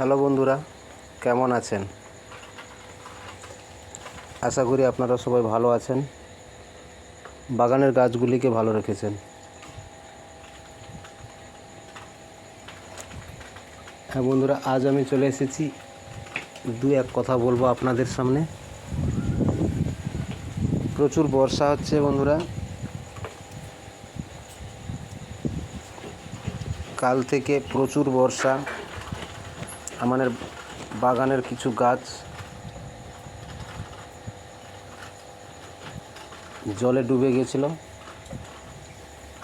Hello বন্ধুরা, কেমন আছেন? আশা করি আপনারা সবাই ভালো আছেন। বাগানের গাছগুলিকে ভালো রেখেছেন। হ্যাঁ বন্ধুরা, আজ আমি চলে এসেছি দু এক কথা বলব আপনাদের সামনে। প্রচুর বর্ষা হচ্ছে বন্ধুরা। কাল থেকে প্রচুর বর্ষা। আমাদের বাগানের কিছু গাছ জলে ডুবে গেছিল।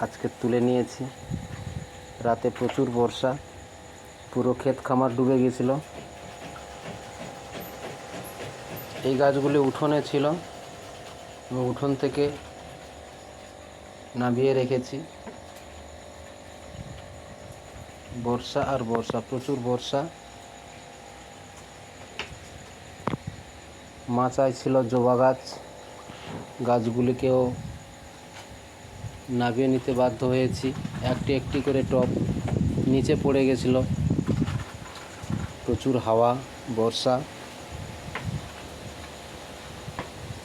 আজকে তুলে নিয়েছি। রাতে প্রচুর বর্ষা, পুরো ক্ষেত খামার ডুবে গেছিল। এই গাছগুলি উঠোনে ছিল। এবং উঠোন থেকে নামিয়ে রেখেছি। বর্ষা আর বর্ষা, প্রচুর বর্ষা। মাচায় ছিল জবা গাছ। গাছগুলিকেও নামিয়ে নিতে বাধ্য হয়েছি। একটি একটি করে টব নিচে পড়ে গেছিল। প্রচুর হাওয়া, বর্ষা।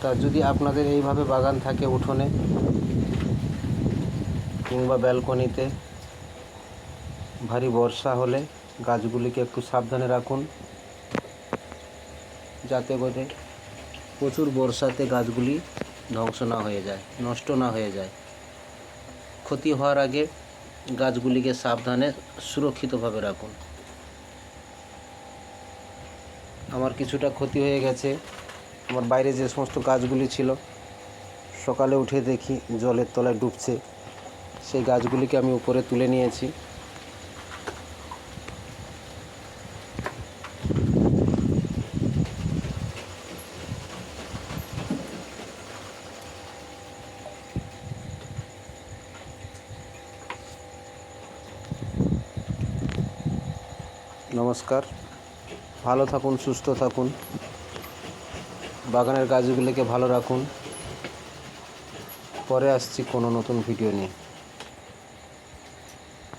তা যদি আপনাদের এইভাবে বাগান থাকে উঠোনে কিংবা ব্যালকনিতে, ভারী বর্ষা হলে গাছগুলিকে একটু সাবধানে রাখুন। যাতে করে প্রচুর বর্ষাতে গাছগুলি ধ্বংস না হয়ে যায়, নষ্ট না হয়ে যায়। ক্ষতি হওয়ার আগে গাছগুলিকে সাবধানে সুরক্ষিতভাবে রাখুন। আমার কিছুটা ক্ষতি হয়ে গেছে। আমার বাইরে যে সমস্ত গাছগুলি ছিল, সকালে উঠে দেখি জলের তলায় ডুবছে। সেই গাছগুলিকে আমি উপরে তুলে নিয়েছি। নমস্কার। ভালো থাকুন, সুস্থ থাকুন। বাগানের গাছগুলিকে ভালো রাখুন। পরে আসছি কোনো নতুন ভিডিও নিয়ে।